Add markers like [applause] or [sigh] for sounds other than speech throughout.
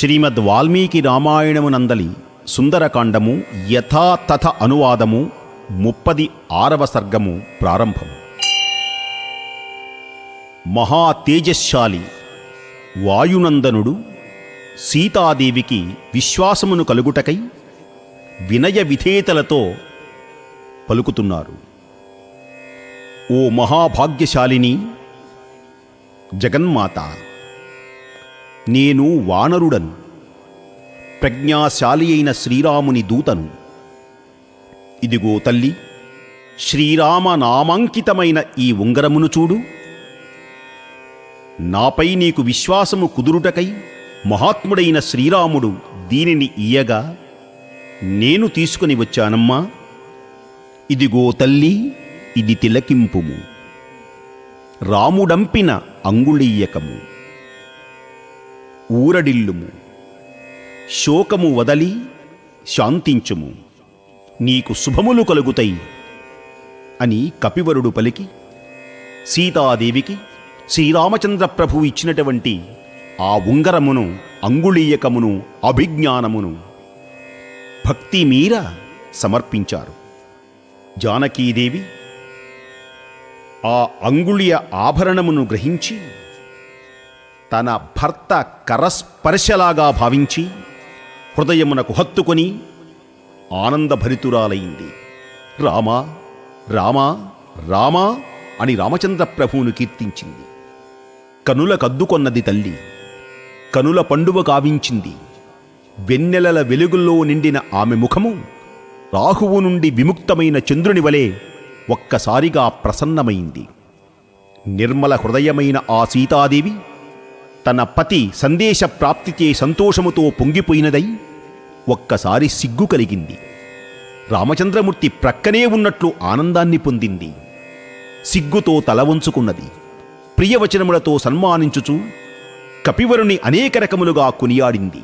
శ్రీమద్ వాల్మీకి రామాయణమునందలి సుందరకాండము యథాతథ అనువాదము ముప్పది ఆరవ సర్గము ప్రారంభము. మహా తేజశ్శాలి వాయునందనుడు సీతాదేవికి విశ్వాసమును కలుగుటకై వినయ విధేయతలతో పలుకుతున్నారు. ఓ మహాభాగ్యశాలిని జగన్మాత నేను వానరుడను. ప్రజ్ఞాశాలి అయిన శ్రీరాముని దూతను. ఇదిగో తల్లి శ్రీరామ నామాంకితమైన ఈ ఉంగరమును చూడు. నాపై నీకు విశ్వాసము కుదురుటకై మహాత్ముడైన శ్రీరాముడు దీనిని ఇయ్యగా నేను తీసుకుని వచ్చానమ్మా. ఇదిగో తల్లి ఇది తిలకింపుము. రాముడంపిన అంగుళీయకము. ఊరడిల్లుము. శోకము వదలి శాంతించుము. నీకు శుభములు కలుగుతాయి అని కపివరుడు పలికి సీతాదేవికి శ్రీరామచంద్ర ప్రభు ఇచ్చినటువంటి ఆ ఉంగరమును అంగుళీయకమును అభిజ్ఞానమును భక్తి మీర సమర్పించారు. జానకీదేవి ఆ అంగుళీయ ఆభరణమును గ్రహించి తన భర్త కరస్పర్శలాగా భావించి హృదయమునకు హత్తుకొని ఆనందభరితురాలైంది. రామా రామా రామా అని రామచంద్ర ప్రభువును కీర్తించింది. కనుల కద్దుకొన్నది తల్లి కనుల పండువ కావించింది. వెన్నెలల వెలుగుల్లో నిండిన ఆమె ముఖము రాహువు నుండి విముక్తమైన చంద్రుని వలె ఒక్కసారిగా ప్రసన్నమైంది. నిర్మల హృదయమైన ఆ సీతాదేవి తన పతి సందేశ ప్రాప్తిచే సంతోషముతో పొంగిపోయినదై ఒక్కసారి సిగ్గు కలిగింది. రామచంద్రమూర్తి ప్రక్కనే ఉన్నట్లు ఆనందాన్ని పొందింది. సిగ్గుతో తల వంచుకున్నది. ప్రియవచనములతో సన్మానించుచు కపివరుని అనేక రకములుగా కొనియాడింది.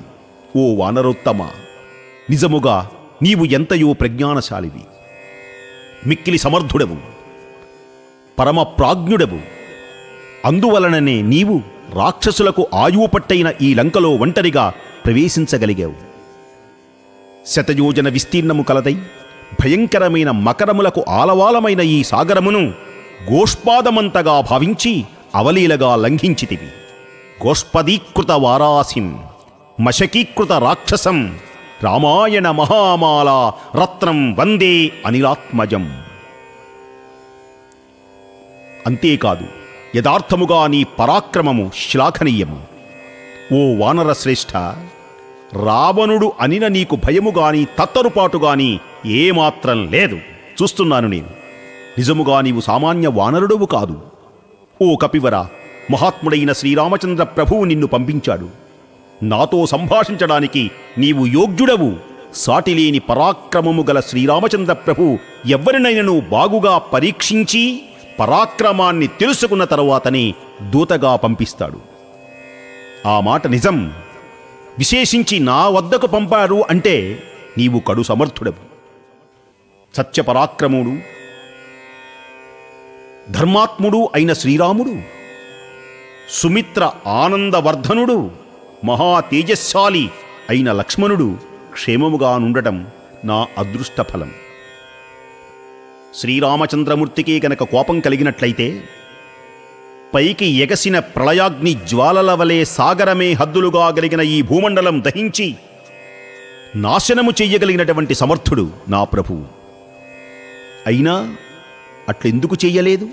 ఓ వానరోత్తమ నిజముగా నీవు ఎంతయో ప్రజ్ఞానశాలివి. మిక్కిలి సమర్థుడవు. పరమ ప్రాజ్ఞుడవు. అందువలననే నీవు రాక్షసులకు ఆయువు పట్టైన ఈ లంకలో ఒంటరిగా ప్రవేశించగలిగావు. శతయోజన విస్తీర్ణము కలదై భయంకరమైన మకరములకు ఆలవాలమైన ఈ సాగరమును గోష్పాదమంతగా భావించి అవలీలగా లంఘించితివి. గోష్పదీకృత వారాసిం మశకీకృత రాక్షసం రామాయణ మహామాల రత్నం వందే అనిలాత్మజం. అంతేకాదు యథార్థముగా నీ పరాక్రమము శ్లాఘనీయము. ఓ వానర శ్రేష్ఠ రావణుడు అనిన నీకు భయము గాని తత్తరుపాటు గాని ఏమాత్రం లేదు. చూస్తున్నాను నేను. నిజముగా నీవు సామాన్య వానరుడువు కాదు. ఓ కపివర మహాత్ముడైన శ్రీరామచంద్ర ప్రభువు నిన్ను పంపించాడు. నాతో సంభాషించడానికి నీవు యోగ్యుడవు. సాటిలేని పరాక్రమము గల శ్రీరామచంద్ర ప్రభు ఎవరినైనను బాగుగా పరీక్షించి పరాక్రమాన్ని తెలుసుకున్న తరువాతనే దూతగా పంపిస్తాడు. ఆ మాట నిజం. విశేషించి నా వద్దకు పంపారు అంటే నీవు కడు సమర్థుడవు. సత్యపరాక్రముడు ధర్మాత్ముడు అయిన శ్రీరాముడు సుమిత్ర ఆనందవర్ధనుడు మహా తేజస్శాలి అయిన లక్ష్మణుడు క్షేమముగా నుండటం నా అదృష్ట ఫలం శ్రీరామచంద్రమూర్తికి గనక కోపం కలిగినట్లయితే పైకి ఎగసిన ప్రళయాగ్ని జ్వాలల వలె సాగరమే హద్దులుగా కలిగిన ఈ భూమండలం దహించి నాశనము చెయ్యగలిగినటువంటి సమర్థుడు నా ప్రభువు అయినా అట్లెందుకు చెయ్యలేదు?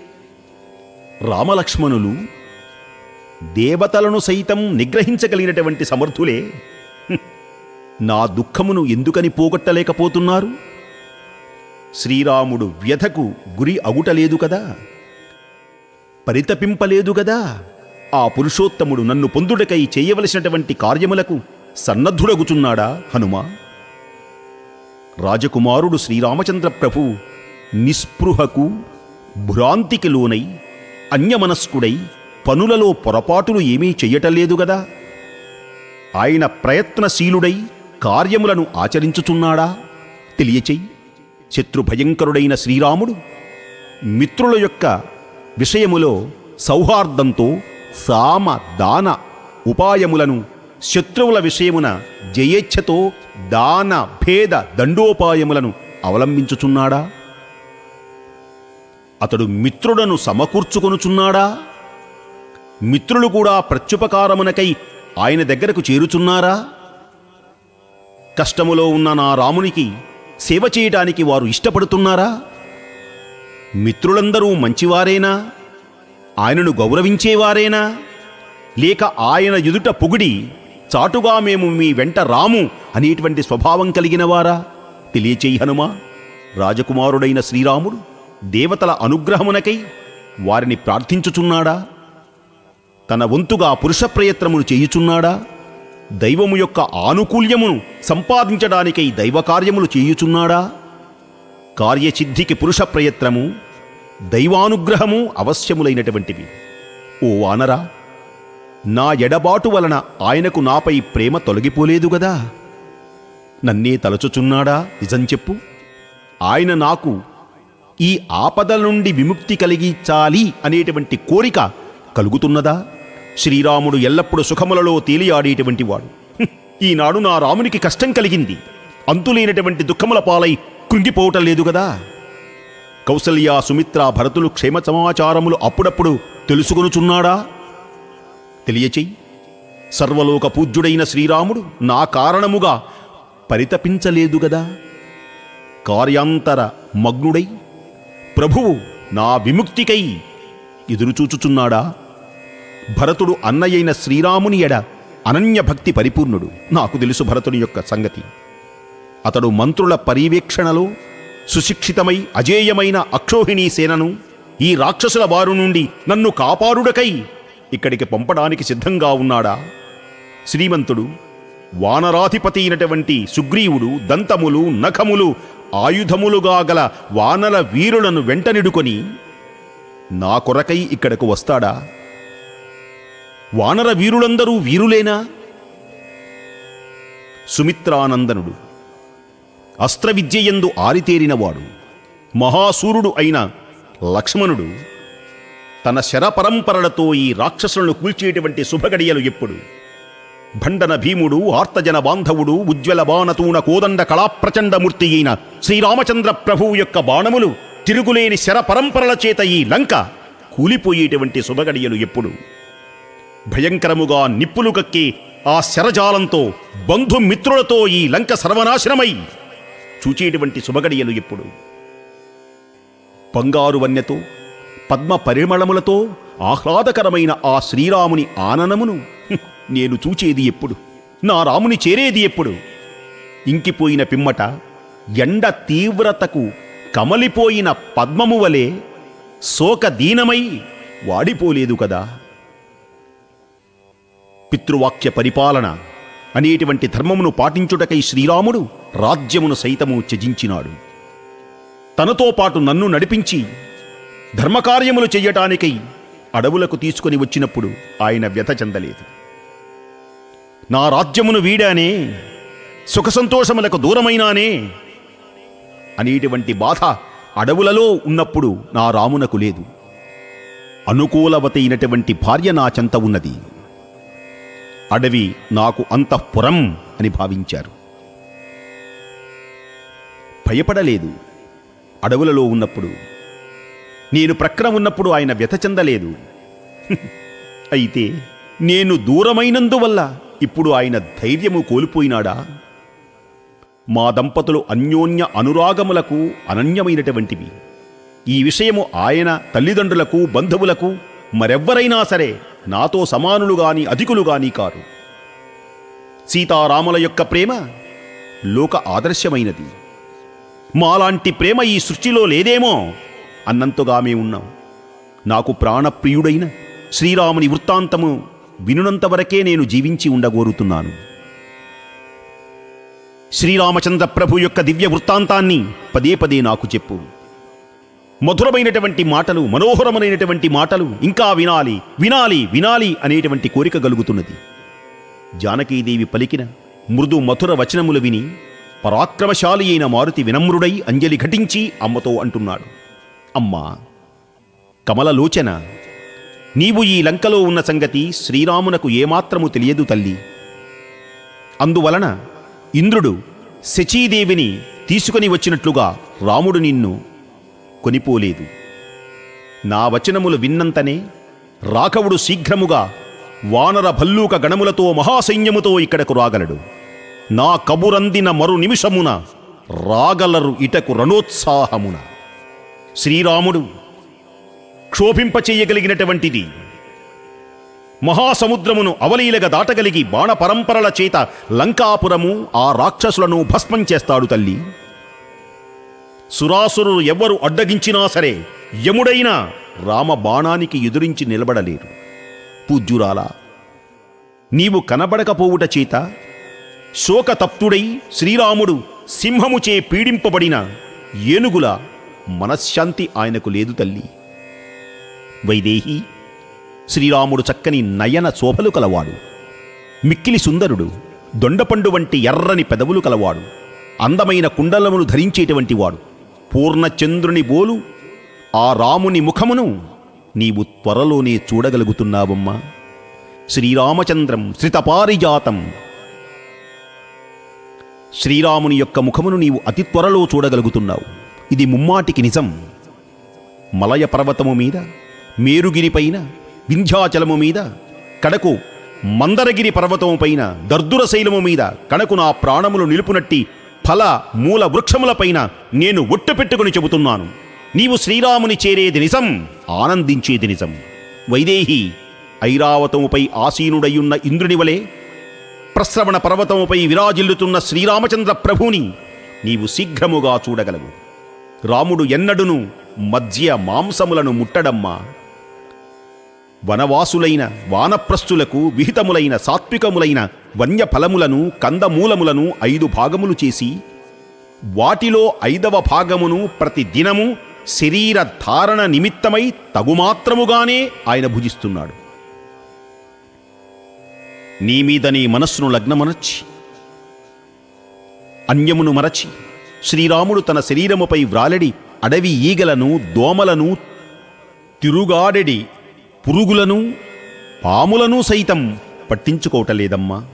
రామలక్ష్మణులు దేవతలను సైతం నిగ్రహించగలిగినటువంటి సమర్థులే. నా దుఃఖమును ఎందుకని పోగొట్టలేకపోతున్నారు? శ్రీరాముడు వ్యధకు గురి అగుటలేదు కదా? పరితపింపలేదు గదా ఆ పురుషోత్తముడు నన్ను పొందుటకై చేయవలసినటువంటి కార్యములకు సన్నద్ధుడగుచున్నాడా హనుమా? రాజకుమారుడు శ్రీరామచంద్ర ప్రభు నిస్పృహకు భ్రాంతికి లోనై అన్యమనస్కుడై పనులలో పొరపాటులు ఏమీ చెయ్యటలేదు గదా ఆయన ప్రయత్నశీలుడై కార్యములను ఆచరించుచున్నాడా? తెలియచెయ్యి. శత్రుభయంకరుడైన శ్రీరాముడు మిత్రుల యొక్క విషయములో సౌహార్దంతో సామ దాన ఉపాయములను శత్రువుల విషయమున జయేచ్ఛతో దాన భేద దండోపాయములను అవలంబించుచున్నాడా? అతడు మిత్రులను సమకూర్చుకొనుచున్నాడా? మిత్రులు కూడా ప్రత్యుపకారమునకై ఆయన దగ్గరకు చేరుచున్నారా? కష్టములో ఉన్న నా రామునికి సేవ చేయటానికి వారు ఇష్టపడుతున్నారా? మిత్రులందరూ మంచివారేనా? ఆయనను గౌరవించేవారేనా? లేక ఆయన ఎదుట పొగిడి చాటుగా మేము మీ వెంట రాము అనేటువంటి స్వభావం కలిగినవారా తెలియచేయి హనుమా. రాజకుమారుడైన శ్రీరాముడు దేవతల అనుగ్రహమునకై వారిని ప్రార్థించుచున్నాడా? తన వంతుగా పురుష ప్రయత్నమును చేయుచున్నాడా? దైవము యొక్క ఆనుకూల్యమును సంపాదించడానికై దైవకార్యములు చేయుచున్నాడా? కార్యసిద్ధికి పురుష ప్రయత్నము దైవానుగ్రహము అవశ్యములైనటువంటివి. ఓ వానరా నా ఎడబాటు వలన ఆయనకు నాపై ప్రేమ తొలగిపోలేదు గదా? నన్నే తలచుచున్నాడా? నిజం చెప్పు. ఆయన నాకు ఈ ఆపదల నుండి విముక్తి కలిగించాలి అనేటువంటి కోరిక కలుగుతున్నదా? శ్రీరాముడు ఎల్లప్పుడూ సుఖములలో తేలియాడేటువంటి వాడు. ఈనాడు నా రామునికి కష్టం కలిగింది. అంతులేనటువంటి దుఃఖముల పాలై కృంగిపోవటం లేదు కదా కౌసల్య సుమిత్ర భరతులు క్షేమ సమాచారములు అప్పుడప్పుడు తెలుసుకొనుచున్నాడా? తెలియచెయ్యి. సర్వలోక పూజ్యుడైన శ్రీరాముడు నా కారణముగా పరితపించలేదు గదా. కార్యాంతర మగ్నుడై ప్రభువు నా విముక్తికై ఎదురుచూచుచున్నాడా? భరతుడు అన్నయ్యైన శ్రీరాముని ఎడ అనన్య భక్తి పరిపూర్ణుడు. నాకు తెలుసు భరతుని యొక్క సంగతి. అతడు మంత్రుల పర్యవేక్షణలో సుశిక్షితమై అజేయమైన అక్షోహిణీ సేనను ఈ రాక్షసుల బారు నుండి నన్ను కాపాడుడకై ఇక్కడికి పంపడానికి సిద్ధంగా ఉన్నాడా? శ్రీమంతుడు వానరాధిపతి అయినటువంటి సుగ్రీవుడు దంతములు నఖములు ఆయుధములుగా గల వానర వీరులను వెంటనిడుకొని నా కొరకై ఇక్కడకు వస్తాడా? వానర వీరులందరూ వీరులేనా? సుమిత్రానందనుడు అస్త్రవిద్యయందు ఆరితేరినవాడు మహాసూరుడు అయిన లక్ష్మణుడు తన శరపరంపరలతో ఈ రాక్షసులను కూల్చేటువంటి శుభగడియలు ఎప్పుడు? భండన భీముడు ఆర్తజన బాంధవుడు ఉజ్వల బాణతూణ కోదండ కళాప్రచండమూర్తి అయిన శ్రీరామచంద్ర ప్రభువు యొక్క బాణములు తిరుగులేని శరపరంపరల చేత ఈ లంక కూలిపోయేటువంటి శుభగడియలు ఎప్పుడు? భయంకరముగా నిప్పులు కక్కి ఆ శరజాలంతో బంధుమిత్రులతో ఈ లంక సర్వనాశనమై. చూచేటువంటి శుభగడియలు ఎప్పుడు బంగారు వన్యతో పద్మ పరిమళములతో ఆహ్లాదకరమైన ఆ శ్రీరాముని ఆననమును నేను చూచేది ఎప్పుడు. నా రాముని చేరేది ఎప్పుడు. ఇంకిపోయిన పిమ్మట ఎండ తీవ్రతకు కమలిపోయిన పద్మము వలె శోక దీనమై వాడిపోలేదు కదా. పితృవాక్య పరిపాలన అనేటువంటి ధర్మమును పాటించుటకై శ్రీరాముడు రాజ్యమును సైతము త్యజించినాడు. తనతో పాటు నన్ను నడిపించి ధర్మకార్యములు చెయ్యటానికై అడవులకు తీసుకొని వచ్చినప్పుడు ఆయన వ్యత చెందలేదు. నా రాజ్యమును వీడానే సుఖ సంతోషములకు దూరమైనానే అనేటువంటి బాధ అడవులలో ఉన్నప్పుడు నా రామునకు లేదు. అనుకూలవతైనటువంటి భార్య నా చెంత ఉన్నది. అడవి నాకు అంతఃపురం అని భావించారు. భయపడలేదు. అడవులలో ఉన్నప్పుడు. నేను ప్రక్కన ఉన్నప్పుడు ఆయన వ్యథ చెందలేదు. [laughs] అయితే నేను దూరమైనందువల్ల ఇప్పుడు ఆయన ధైర్యము కోల్పోయినాడా? మా దంపతులు అన్యోన్య అనురాగములకు అనన్యమైనటువంటివి. ఈ విషయము ఆయన తల్లిదండ్రులకు బంధువులకు మరెవ్వరైనా సరే నాతో సమానులు గాని అధికులు గాని కారు. సీతారాముల యొక్క ప్రేమ లోక ఆదర్శమైనది. మాలాంటి ప్రేమ ఈ సృష్టిలో లేదేమో అన్నంతగా మేమున్నాం నాకు ప్రాణప్రియుడైన శ్రీరాముని వృత్తాంతము వినునంతవరకే నేను జీవించి ఉండగోరుతున్నాను. శ్రీరామచంద్ర ప్రభు యొక్క దివ్య వృత్తాంతాన్ని పదే పదే నాకు చెప్పు. మధురమైనటువంటి మాటలు మనోహరమైనటువంటి మాటలు ఇంకా వినాలి వినాలి వినాలి అనేటువంటి కోరిక కలుగుతున్నది. జానకీదేవి పలికిన మృదు మధుర వచనములు విని పరాక్రమశాలి అయిన మారుతి వినమ్రుడై అంజలి ఘటించి అమ్మతో అంటున్నాడు. అమ్మా కమలలోచన నీవు ఈ లంకలో ఉన్న సంగతి శ్రీరామునకు ఏమాత్రము తెలియదు తల్లి. అందువలన ఇంద్రుడు శచీదేవిని తీసుకొని వచ్చినట్లుగా రాముడు నిన్ను కొనిపోలేదు. నా వచనములు విన్నంతనే రాఘవుడు శీఘ్రముగా వానర భల్లూక గణములతో మహాసైన్యముతో ఇక్కడకు రాగలడు. నా కబురందిన మరు నిమిషమున రాగలరు ఇటకు రణోత్సాహమున. శ్రీరాముడు క్షోభింపచేయగలిగినటువంటిది మహాసముద్రమును అవలీలగా దాటగలిగి బాణపరంపరల చేత లంకాపురము ఆ రాక్షసులను భస్మం చేస్తాడు తల్లి. సురాసురులు ఎవ్వరు అడ్డగించినా సరే యముడైన రామ బాణానికి ఎదురించి నిలబడలేరు. పూజ్యురాల నీవు కనబడకపోవుట చేత శోకతప్తుడై శ్రీరాముడు సింహముచే పీడింపబడిన ఏనుగుల మనశ్శాంతి ఆయనకు లేదు తల్లి. వైదేహి శ్రీరాముడు చక్కని నయన శోభలు కలవాడు. మిక్కిలి సుందరుడు దొండపండు వంటి ఎర్రని పెదవులు కలవాడు. అందమైన కుండలమును ధరించేటువంటి వాడు. పూర్ణచంద్రుని బోలు ఆ రాముని ముఖమును నీవు త్వరలోనే చూడగలుగుతున్నావమ్మా. శ్రీరామచంద్రం శ్రితపారిజాతం. శ్రీరాముని యొక్క ముఖమును నీవు అతి త్వరలో చూడగలుగుతున్నావు. ఇది ముమ్మాటికి నిజం. మలయ పర్వతము మీద మేరుగిరిపైన వింధ్యాచలము మీద కడకు మందరగిరి పర్వతము పైన దర్దుర శైలము మీద కడకు నా ప్రాణములు నిలుపునట్టి ఫల మూల వృక్షములపైన నేను ఒట్టు పెట్టుకుని చెబుతున్నాను. నీవు శ్రీరాముని చేరేది నిజం ఆనందించేది నిజం. వైదేహి ఐరావతముపై ఆసీనుడయ్యున్న ఇంద్రుని వలె ప్రశ్రవణ పర్వతముపై విరాజిల్లుతున్న శ్రీరామచంద్ర ప్రభుని నీవు శీఘ్రముగా చూడగలవు. రాముడు ఎన్నడును మధ్య మాంసములను ముట్టడమ్మా. వనవాసులైన వానప్రస్థులకు విహితములైన సాత్వికములైన వన్యఫలములను కందమూలములను ఐదు భాగములు చేసి వాటిలో ఐదవ భాగమును ప్రతి దినము శరీర ధారణ నిమిత్తమై తగుమాత్రముగానే ఆయన భుజిస్తున్నాడు. నీ మీద నీ మనస్సును లగ్నమనర్చి అన్యమును మరచి శ్రీరాముడు తన శరీరముపై వ్రాలడి అడవి ఈగలను దోమలను తిరుగాడెడి పురుగులను పాములను సైతం పట్టించుకోవటలేదమ్మా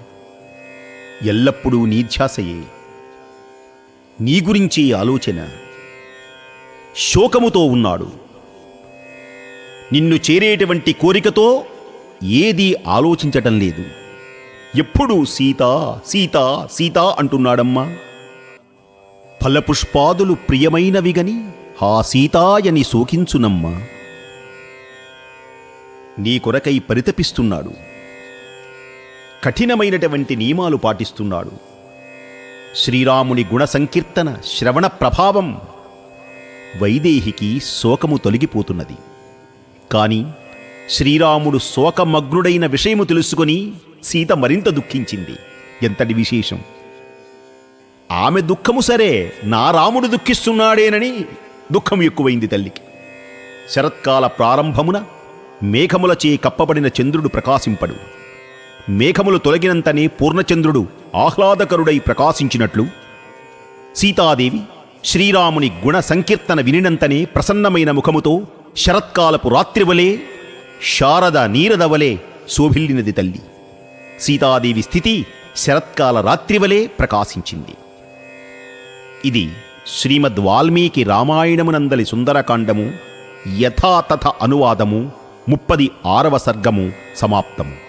ఎల్లప్పుడూ నీ ధ్యాసయే. నీ గురించి ఆలోచన. శోకముతో ఉన్నాడు. నిన్ను చేరేటువంటి కోరికతో ఏదీ ఆలోచించటం లేదు. ఎప్పుడూ సీత సీత సీత అంటున్నాడమ్మా. ఫలపుష్పాదులు ప్రియమైనవి హా ఆ సీతాయని శోకించునమ్మా. నీ కొరకై పరితపిస్తున్నాడు. కఠినమైనటువంటి నియమాలు పాటిస్తున్నాడు. శ్రీరాముని గుణ సంకీర్తన శ్రవణ ప్రభావం వైదేహికి శోకము తొలగిపోతున్నది. కాని శ్రీరాముడు శోకమగ్నుడైన విషయము తెలుసుకొని సీత మరింత దుఃఖించింది. ఎంతటి విశేషం? ఆమె దుఃఖము సరే నా రాముడు దుఃఖిస్తున్నాడేనని దుఃఖం ఎక్కువైంది తల్లికి. శరత్కాల ప్రారంభమున మేఘములచే కప్పబడిన చంద్రుడు ప్రకాశింపడు. మేఘములు తొలగినంతనే పూర్ణచంద్రుడు ఆహ్లాదకరుడై ప్రకాశించినట్లు సీతాదేవి శ్రీరాముని గుణ సంకీర్తన వినినంతనే ప్రసన్నమైన ముఖముతో శరత్కాలపు రాత్రివలే శారద నీరదవలే శోభిల్లినది తల్లి. సీతాదేవి స్థితి శరత్కాల రాత్రివలే ప్రకాశించింది. ఇది శ్రీమద్ వాల్మీకి రామాయణమునందలి సుందరకాండము యథాతథ అనువాదము ముప్పది ఆరవ సర్గము సమాప్తము.